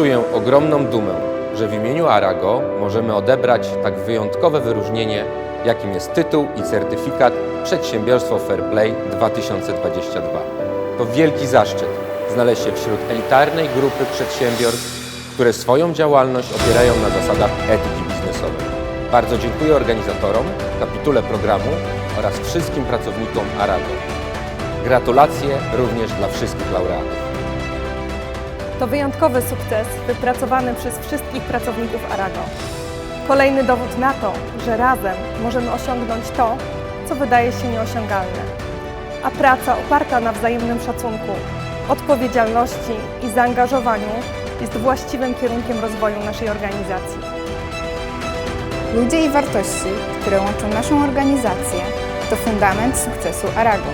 czuję ogromną dumę, że w imieniu Arago możemy odebrać tak wyjątkowe wyróżnienie, jakim jest tytuł i certyfikat Przedsiębiorstwo Fair Play 2022. To wielki zaszczyt znaleźć się wśród elitarnej grupy przedsiębiorstw, które swoją działalność opierają na zasadach etyki biznesowej. Bardzo dziękuję organizatorom, kapitule programu oraz wszystkim pracownikom Arago. Gratulacje również dla wszystkich laureatów. To wyjątkowy sukces wypracowany przez wszystkich pracowników Arago. Kolejny dowód na to, że razem możemy osiągnąć to, co wydaje się nieosiągalne. A praca oparta na wzajemnym szacunku, odpowiedzialności i zaangażowaniu jest właściwym kierunkiem rozwoju naszej organizacji. Ludzie i wartości, które łączą naszą organizację, to fundament sukcesu Arago.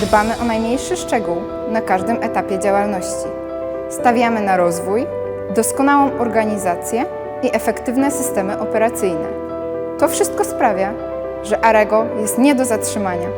Dbamy o najmniejszy szczegół na każdym etapie działalności. Stawiamy na rozwój, doskonałą organizację i efektywne systemy operacyjne. To wszystko sprawia, że Arago jest nie do zatrzymania.